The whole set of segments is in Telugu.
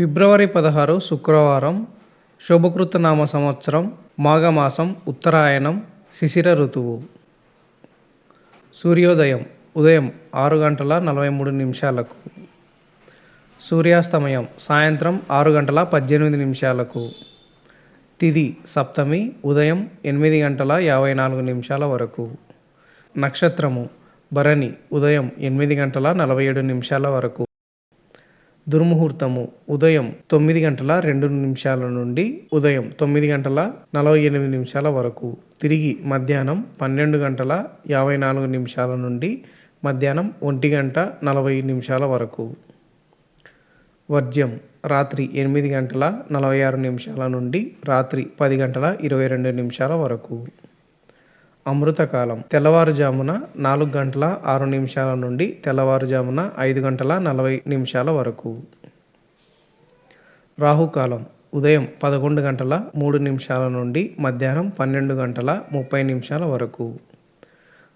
ఫిబ్రవరి పదహారు శుక్రవారం శుభకృత నామ సంవత్సరం మాఘమాసం ఉత్తరాయణం శిశిర ఋతువు. సూర్యోదయం ఉదయం ఆరు గంటల నలభై మూడు నిమిషాలకు. సూర్యాస్తమయం సాయంత్రం ఆరు గంటల పద్దెనిమిది నిమిషాలకు. తిది సప్తమి ఉదయం ఎనిమిది గంటల యాభై నాలుగు నిమిషాల వరకు. నక్షత్రము భరణి ఉదయం ఎనిమిది గంటల నలభై ఏడు నిమిషాల వరకు. దుర్ముహూర్తము ఉదయం తొమ్మిది గంటల రెండు నిమిషాల నుండి ఉదయం తొమ్మిది గంటల నలభై ఎనిమిది నిమిషాల వరకు తిరిగి మధ్యాహ్నం పన్నెండు గంటల యాభై నాలుగు నిమిషాల నుండి మధ్యాహ్నం ఒంటి గంట నలభై నిమిషాల వరకు. వర్జ్యం రాత్రి ఎనిమిది గంటల నలభై ఆరు నిమిషాల నుండి రాత్రి పది గంటల ఇరవై రెండు నిమిషాల వరకు. అమృతకాలం. తెల్లవారుజామున నాలుగు గంటల ఆరు నిమిషాల నుండి తెల్లవారుజామున ఐదు గంటల నలభై నిమిషాల వరకు. రాహుకాలం. ఉదయం పదకొండు గంటల మూడు నిమిషాల నుండి మధ్యాహ్నం పన్నెండు గంటల ముప్పై నిమిషాల వరకు.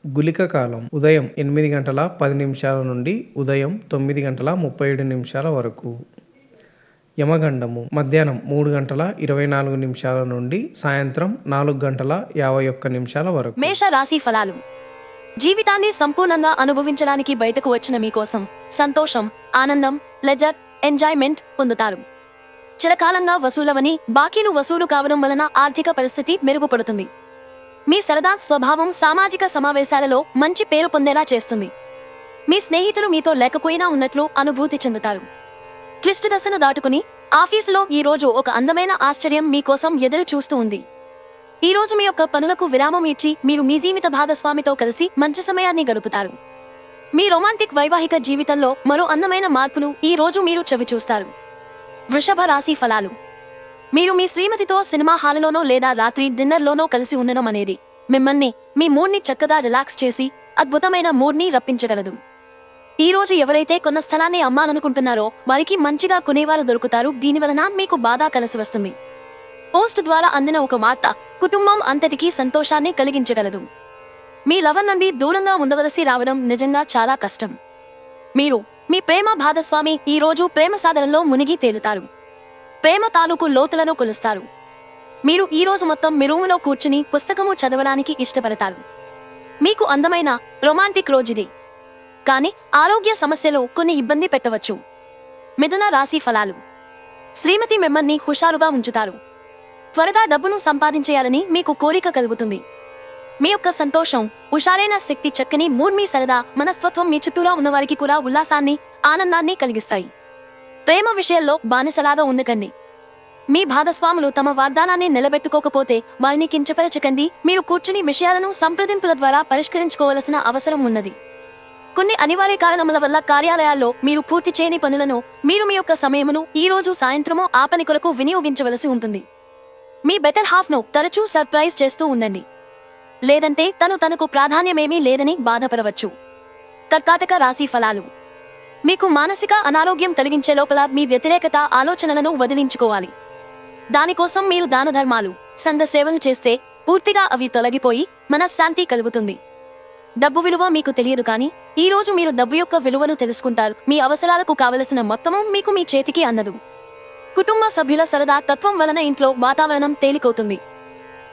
గులిక కాలం ఉదయం ఎనిమిది గంటల పది నిమిషాల నుండి ఉదయం తొమ్మిది గంటల ముప్పై ఏడు నిమిషాల వరకు. యమగండము మధ్యాహ్నం మూడు గంటల ఇరవై నాలుగు నిమిషాల నుండి సాయంత్రం నాలుగు గంటల యాభై ఒక్క నిమిషాల వరకు. మేష రాశి ఫలాలు. జీవితాన్ని సంపూర్ణంగా అనుభవించడానికి బయటకు వచ్చిన మీకోసం సంతోషం ఆనందం లెజర్ ఎంజాయ్మెంట్ పొందుతారు. చిరకాలంగా వసూలవని బాకీలు వసూలు కావడం వలన ఆర్థిక పరిస్థితి మెరుగుపడుతుంది. మీ సరదా స్వభావం సామాజిక సమావేశాలలో మంచి పేరు పొందేలా చేస్తుంది. మీ స్నేహితులు మీతో లేకపోయినా ఉన్నట్లు అనుభూతి చెందుతారు. క్లిష్ట దశను దాటుకుని ఆఫీసులో ఈ రోజు ఒక అందమైన ఆశ్చర్యం మీకోసం ఎదురు చూస్తూ ఉంది. ఈ రోజు మీ యొక్క పనులకు విరామం ఇచ్చి మీరు మీ జీవిత భాగస్వామితో కలిసి మంచి సమయాన్ని గడుపుతారు. మీ రొమాంటిక్ వైవాహిక జీవితంలో మరో అందమైన మార్పును ఈ రోజు మీరు చవి చూస్తారు. వృషభ రాశి ఫలాలు. మీరు మీ శ్రీమతితో సినిమా హాల్లోనో లేదా రాత్రి డిన్నర్లోనో కలిసి ఉండడం అనేది మిమ్మల్ని మీ మూడ్ని చక్కగా రిలాక్స్ చేసి అద్భుతమైన మూడ్ని రప్పించగలదు. ఈ రోజు ఎవరైతే కొన్న స్థలాన్ని అమ్మాలనుకుంటున్నారో వారికి మంచిగా కొనేవారు దొరుకుతారు. దీని వలన మీకు బాధ కలిసి వస్తుంది. పోస్ట్ ద్వారా అందిన ఒక వార్త కుటుంబం అంతటికీ సంతోషాన్ని కలిగించగలదు. మీ లవర్ నుండి దూరంగా ఉండవలసి రావడం నిజంగా చాలా కష్టం. మీరు మీ ప్రేమ భాగస్వామి ఈ రోజు ప్రేమ సాధనలో మునిగి తేలుతారు. ప్రేమ తాలూకు లోతులను కొలుస్తారు. మీరు ఈ రోజు మొత్తం మీ రూములో కూర్చుని పుస్తకము చదవడానికి ఇష్టపడతారు. మీకు అందమైన రొమాంటిక్ రోజుది. కానీ ఆరోగ్య సమస్యలు కొన్ని ఇబ్బంది పెట్టవచ్చు. మిథున రాశి ఫలాలు. శ్రీమతి మిమ్మల్ని హుషారుగా ఉంచుతారు. త్వరగా డబ్బును సంపాదించేయాలని మీకు కోరిక కలుగుతుంది. మీ యొక్క సంతోషం హుషారైన శక్తి చక్కని మూర్మి సరదా మనస్తత్వం మీ చుట్టూరా ఉన్నవారికి కూడా ఉల్లాసాన్ని ఆనందాన్ని కలిగిస్తాయి. ప్రేమ విషయంలో బానిసలాగా ఉండకండి. మీ భాగస్వాములు తమ వాగ్దానాన్ని నిలబెట్టుకోకపోతే వారిని కించపరచకండి. మీరు కూర్చుని విషయాలను సంప్రదింపుల ద్వారా పరిష్కరించుకోవలసిన అవసరం ఉన్నది. కొన్ని అనివార్య కారణముల వల్ల కార్యాలయాల్లో మీరు పూర్తి చేయని పనులను మీరు మీ యొక్క సమయమును ఈ రోజు సాయంత్రమో ఆ పని కొరకు వినియోగించవలసి ఉంటుంది. మీ బెటర్ హాఫ్ను తరచూ సర్ప్రైజ్ చేస్తూ ఉండండి. లేదంటే తను తనకు ప్రాధాన్యమేమీ లేదని బాధపడవచ్చు. కర్కాటక రాశి ఫలాలు. మీకు మానసిక అనారోగ్యం కలిగించే లోపల మీ వ్యతిరేకత ఆలోచనలను వదిలించుకోవాలి. దానికోసం మీరు దాన ధర్మాలు సంఘ సేవలు చేస్తే పూర్తిగా అవి తొలగిపోయి మనశ్శాంతి కలుగుతుంది. డబ్బు విలువ మీకు తెలియదు కానీ ఈ రోజు మీరు డబ్బు యొక్క విలువను తెలుసుకుంటారు. మీ అవసరాలకు కావలసిన మొత్తము మీకు మీ చేతికి అందదు. కుటుంబ సభ్యుల సరదా తత్వం వలన ఇంట్లో వాతావరణం తేలికవుతుంది.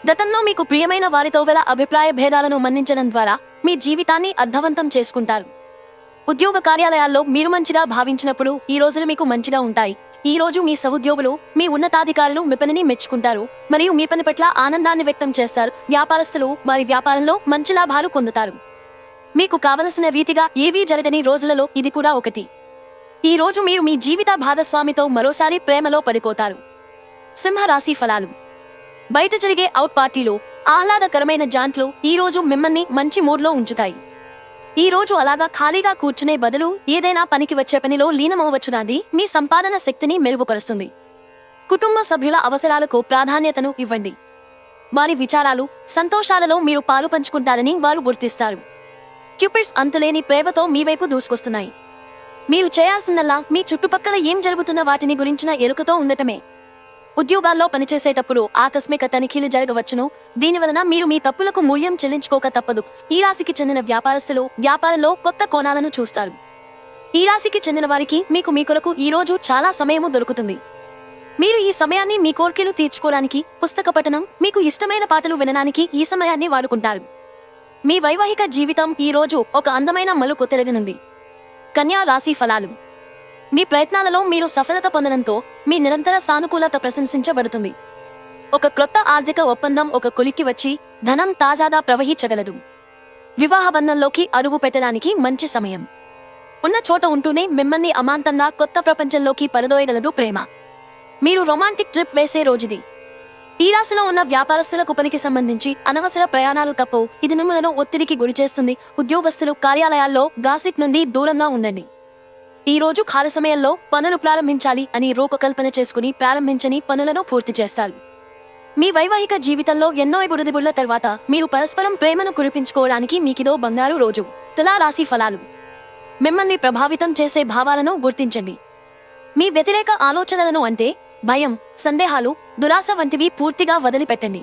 గతంలో మీకు ప్రియమైన వారితో గల అభిప్రాయ భేదాలను మన్నించడం ద్వారా మీ జీవితాన్ని అర్థవంతం చేసుకుంటారు. ఉద్యోగ కార్యాలయాల్లో మీరు మంచిగా భావించినప్పుడు ఈ రోజులు మీకు మంచిగా ఉంటాయి. ఈ రోజు మీ సహోద్యోగులు మీ ఉన్నతాధికారులు మీ పనిని మెచ్చుకుంటారు మరియు మీ పని పట్ల ఆనందాన్ని వ్యక్తం చేస్తారు. వ్యాపారస్తులు వారి వ్యాపారంలో మంచి లాభాలు పొందుతారు. మీకు కావలసిన రీతిగా ఏవీ జరగని రోజులలో ఇది కూడా ఒకటి. ఈ రోజు మీరు మీ జీవిత భాగస్వామితో మరోసారి ప్రేమలో పడిపోతారు. సింహరాశి ఫలాలు. బయట జరిగే అవుట్ పార్టీలో ఆహ్లాదకరమైన జాంట్లు ఈ రోజు మిమ్మల్ని మంచి మూడ్లో ఉంచుతాయి. ఈ రోజు అలాగా ఖాళీగా కూర్చునే బదులు ఏదైనా పనికి వచ్చే పనిలో లీనమవ్వచ్చునది మీ సంపాదన శక్తిని మెరుగుపరుస్తుంది. కుటుంబ సభ్యుల అవసరాలకు ప్రాధాన్యతను ఇవ్వండి. వారి విచారాలు సంతోషాలలో మీరు పాలు పంచుకుంటారని వారు గుర్తిస్తారు. క్యూపిడ్స్ అంతులేని ప్రేమతో మీ వైపు దూసుకొస్తున్నాయి. మీరు చేయాల్సిందల్లా మీ చుట్టుపక్కల ఏం జరుగుతున్న వాటిని గురించిన ఎరుకతో ఉండటమే. ఉద్యోగాల్లో పనిచేసేటప్పుడు ఆకస్మిక తనిఖీలు జరగవచ్చును. దీనివలన మీరు మీ తప్పులకు మూల్యం చెల్లించుకోక తప్పదు. ఈ రాశికి చెందిన వ్యాపారస్తులు వ్యాపారంలో కొత్త కోణాలను చూస్తారు. ఈ రాశికి చెందిన వారికి మీకు మీ కొరకు ఈ రోజు చాలా సమయము దొరుకుతుంది. మీరు ఈ సమయాన్ని మీ కోరికలు తీర్చుకోవడానికి పుస్తక పఠనం మీకు ఇష్టమైన పాటలు వినడానికి ఈ సమయాన్ని వాడుకుంటారు. మీ వైవాహిక జీవితం ఈ రోజు ఒక అందమైన మలుపు తిరగనుంది. కన్యా రాశి ఫలాలు. మీ ప్రయత్నాలలో మీరు సఫలత పొందడంతో మీ నిరంతర సానుకూలత ప్రశంసించబడుతుంది. ఒక క్రొత్త ఆర్థిక ఒప్పందం ఒక కొలిక్కి వచ్చి ధనం తాజాగా ప్రవహించగలదు. వివాహ బంధంలోకి అరుగు పెట్టడానికి మంచి సమయం. ఉన్న చోట ఉంటూనే మిమ్మల్ని అమాంతంగా కొత్త ప్రపంచంలోకి పరదోయగలదు ప్రేమ. మీరు రొమాంటిక్ ట్రిప్ వేసే రోజుది. ఈ రాశిలో ఉన్న వ్యాపారస్తులకు పనికి సంబంధించి అనవసర ప్రయాణాలు తప్పవు ఇది మిమ్మలను ఒత్తిడికి గురి చేస్తుంది. ఉద్యోగస్తులు కార్యాలయాల్లో గాసిప్ నుండి దూరంగా ఉండండి. ఈ రోజు ఖాళీ సమయంలో పనులు ప్రారంభించాలి అని రూపకల్పన చేసుకుని ప్రారంభించని పనులను పూర్తి చేస్తారు. మీ వైవాహిక జీవితంలో ఎన్నో బురదిబుళ్ళ తర్వాత మీరు పరస్పరం ప్రేమను కురిపించుకోవడానికి మీకిదో బంగారు రోజు. తులా రాశి ఫలాలు. మిమ్మల్ని ప్రభావితం చేసే భావాలను గుర్తించండి. మీ వ్యతిరేక ఆలోచనలను అంటే భయం సందేహాలు దురాశ వంటివి పూర్తిగా వదిలిపెట్టండి.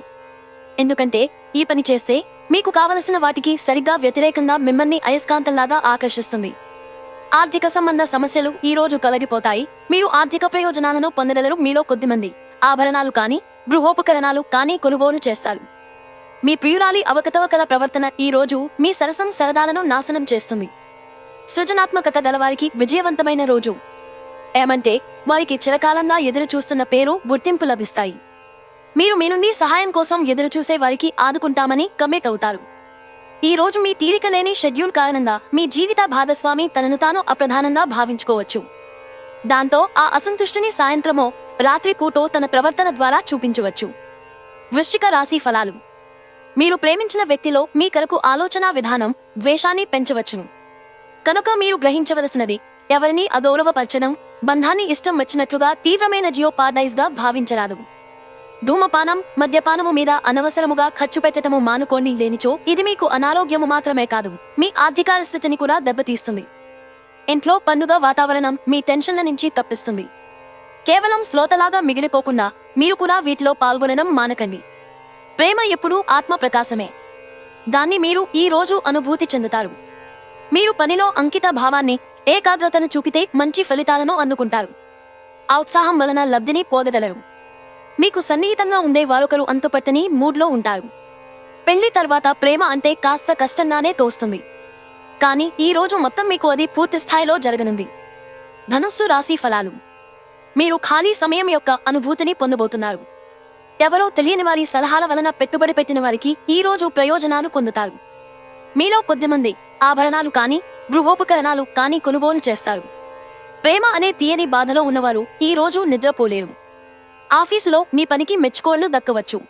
ఎందుకంటే ఈ పని చేస్తే మీకు కావలసిన వాటికి సరిగ్గా వ్యతిరేకంగా మిమ్మల్ని అయస్కాంతంలాగా ఆకర్షిస్తుంది. ఆర్థిక సంబంధ సమస్యలు ఈ రోజు కలగిపోతాయి. మీరు ఆర్థిక ప్రయోజనాలను పొందగలరు మీలో కొద్దిమంది. ఆభరణాలు కానీ గృహోపకరణాలు కానీ కొనుగోలు చేస్తారు. మీ ప్రియురాలి అవకతవకల ప్రవర్తన ఈ రోజు మీ సరసం సరదాలను నాశనం చేస్తుంది. సృజనాత్మకత గలవారికి విజయవంతమైన రోజు. ఏమంటే వారికి చిరకాలంగా ఎదురు చూస్తున్న పేరు గుర్తింపు లభిస్తాయి. మీరు మీ నుండి సహాయం కోసం ఎదురు చూసే వారికి ఆదుకుంటామని కమిట్ అవుతారు. ఈ రోజు మీ తీరిక లేని షెడ్యూల్ కారణంగా మీ జీవిత భాగస్వామి తనను తాను అప్రధానంగా భావించుకోవచ్చు. దాంతో ఆ అసంతుష్టిని సాయంత్రమో రాత్రి కూటో తన ప్రవర్తన ద్వారా చూపించవచ్చు. వృశ్చిక రాశి ఫలాలు. మీరు ప్రేమించిన వ్యక్తిలో మీ కరకు ఆలోచన విధానం ద్వేషాన్ని పెంచవచ్చును. కనుక మీరు గ్రహించవలసినది ఎవరిని అగౌరవపరచడం బంధాన్ని ఇష్టం వచ్చినట్లుగా తీవ్రమైన జియోపార్డైజ్గా భావించరాదు. ధూమపానం మద్యపానము మీద అనవసరముగా ఖర్చు పెట్టటము మానుకోండి లేనిచో ఇది మీకు అనారోగ్యము మాత్రమే కాదు మీ ఆర్థిక స్థితిని కూడా దెబ్బతీస్తుంది. ఇంట్లో పండుగ వాతావరణం మీ టెన్షన్ల నుంచి తప్పిస్తుంది. కేవలం శ్రోతలాగా మిగిలిపోకుండా మీరు కూడా వీటిలో పాల్గొనడం మానకండి. ప్రేమ ఎప్పుడూ ఆత్మ ప్రకాశమే. దాన్ని మీరు ఈ రోజు అనుభూతి చెందుతారు. మీరు పనిలో అంకిత భావాన్ని ఏకాగ్రతను చూపితే మంచి ఫలితాలను అందుకుంటారు. ఆ ఉత్సాహం వలన లబ్ధిని పోదగలరు. మీకు సన్నిహితంగా ఉండే వారొకరు అంతుపట్టని మూడ్లో ఉంటారు. పెళ్ళి తర్వాత ప్రేమ అంటే కాస్త కష్టంగానే తోస్తుంది. కానీ ఈ రోజు మొత్తం మీకు అది పూర్తి స్థాయిలో జరగనుంది. ధనుస్సు రాశి ఫలాలు. మీరు ఖాళీ సమయం యొక్క అనుభూతిని పొందబోతున్నారు. ఎవరో తెలియని వారి సలహాల వలన పెట్టుబడి పెట్టిన వారికి ఈ రోజు ప్రయోజనాలు పొందుతారు. మీలో కొద్దిమంది ఆభరణాలు కానీ గృహోపకరణాలు కానీ కొనుగోలు చేస్తారు. ప్రేమ అనే తీయని బాధలో ఉన్నవారు ఈ రోజు నిద్రపోలేరు. ఆఫీసులో మీ పనికి మెచ్చుకోళ్ళు దక్కవచ్చు.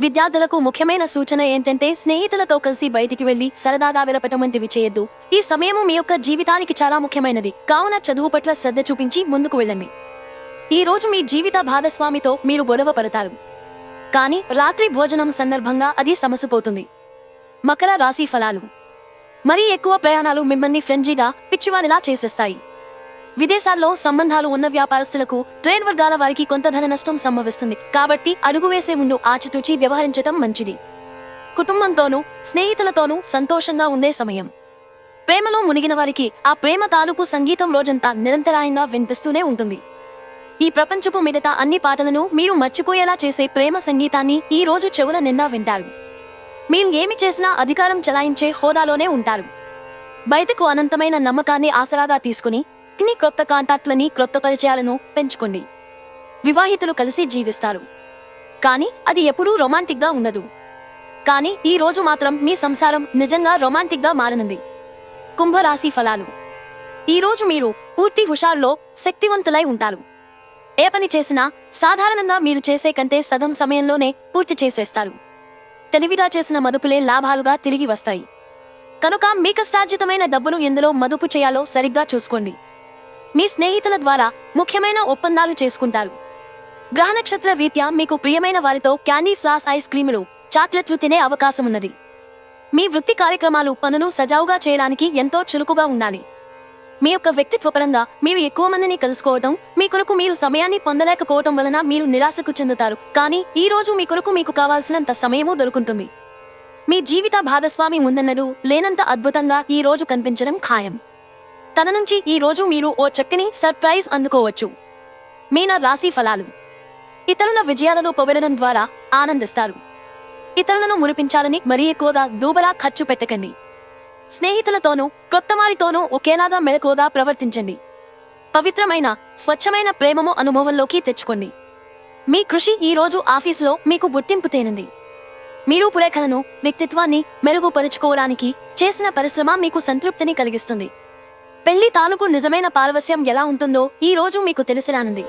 విద్యార్థులకు ముఖ్యమైన సూచన ఏంటంటే స్నేహితులతో కలిసి బయటికి వెళ్ళి సరదాగా విరపటం వంటివి చేయొద్దు. ఈ సమయము మీ యొక్క జీవితానికి చాలా ముఖ్యమైనది. కావున చదువు పట్ల శ్రద్ధ చూపించి ముందుకు వెళ్ళండి. ఈ రోజు మీ జీవిత భాగస్వామితో మీరు గొడవ పడతారు కానీ రాత్రి భోజనం సందర్భంగా అది సమసిపోతుంది. మకర రాశి ఫలాలు. మరీ ఎక్కువ ప్రయాణాలు మిమ్మల్ని ఫ్రెంజీగా పిచ్చివారిలా చేసేస్తాయి. విదేశాల్లో సంబంధాలు ఉన్న వ్యాపారస్తులకు ట్రైన్ వర్గాల వారికి కొంత ధన నష్టం సంభవిస్తుంది. కాబట్టి అడుగు వేసే ముందు ఆచితూచి వ్యవహరించటం మంచిది. కుటుంబంతోనూ స్నేహితులతోనూ సంతోషంగా ఉండే సమయం. ప్రేమలో మునిగిన వారికి ఆ ప్రేమ తాలూకు సంగీతం రోజంతా నిరంతరాయంగా వినిపిస్తూనే ఉంటుంది. ఈ ప్రపంచపు మిగతా అన్ని పాటలను మీరు మర్చిపోయేలా చేసే ప్రేమ సంగీతాన్ని ఈ రోజు చెవుల నిండా వింటారు. మీరు ఏమి చేసినా అధికారం చలాయించే హోదాలోనే ఉంటారు. బయటకు అనంతమైన నమ్మకాన్ని ఆసరాగా తీసుకుని ఇన్ని క్రొత్త కాంటాక్ట్లని క్రొత్త పరిచయాలను పెంచుకోండి. వివాహితులు కలిసి జీవిస్తారు. కానీ అది ఎప్పుడూ రొమాంటిక్గా ఉండదు. కానీ ఈ రోజు మాత్రం మీ సంసారం నిజంగా రొమాంటిక్గా మారనుంది. కుంభరాశి ఫలాలు. ఈ రోజు మీరు పూర్తి హుషారులో శక్తివంతులై ఉంటారు. ఏ పని చేసినా సాధారణంగా మీరు చేసే కంటే సగం సమయంలోనే పూర్తి చేసేస్తారు. తెలివిగా చేసిన మదుపులే లాభాలుగా తిరిగి వస్తాయి. కనుక మీ కష్టార్జితమైన డబ్బును ఎందులో మదుపు చేయాలో సరిగ్గా చూసుకోండి. మీ స్నేహితుల ద్వారా ముఖ్యమైన ఒప్పందాలు చేసుకుంటారు. గ్రహ నక్షత్ర రీత్యా మీకు ప్రియమైన వారితో క్యాండీ ఫ్లాస్ ఐస్ క్రీములు చాక్లెట్లు తినే అవకాశం ఉన్నది మీ వృత్తి కార్యక్రమాలు పనులు సజావుగా చేయడానికి ఎంతో చురుకుగా ఉండాలి. మీ యొక్క వ్యక్తిత్వపరంగా మీరు ఎక్కువ మందిని కలుసుకోవటం మీ కొరకు మీరు సమయాన్ని పొందలేకపోవటం వలన మీరు నిరాశకు చెందుతారు. కానీ ఈ రోజు మీ కొరకు మీకు కావాల్సినంత సమయము దొరుకుతుంది మీ జీవిత భాగస్వామి ముందన్నడు లేనంత అద్భుతంగా ఈ రోజు కనిపించడం ఖాయం. తన నుంచి ఈ రోజు మీరు ఓ చక్కని సర్ప్రైజ్ అందుకోవచ్చు. మీన రాశి ఫలాలు. ఇతరుల విజయాలను పొగడడం ద్వారా ఆనందిస్తారు. ఇతరులను మురిపించాలని మరీ ఎక్కువగా దూబరా ఖర్చు పెట్టకండి. స్నేహితులతోనూ కొత్త వారితోనూ ఒకేలాగా మెలకువగా ప్రవర్తించండి. పవిత్రమైన స్వచ్ఛమైన ప్రేమము అనుభవంలోకి తెచ్చుకోండి. మీ కృషి ఈ రోజు ఆఫీసులో మీకు గుర్తింపు తేనింది. మీరు పురేఖలను వ్యక్తిత్వాన్ని మెరుగుపరుచుకోవడానికి చేసిన పరిశ్రమ మీకు సంతృప్తిని కలిగిస్తుంది. పెళ్ళి తాలూకు నిజమైన పారవస్యం ఎలా ఉంటుందో ఈ రోజు మీకు తెలిసిరానుంది.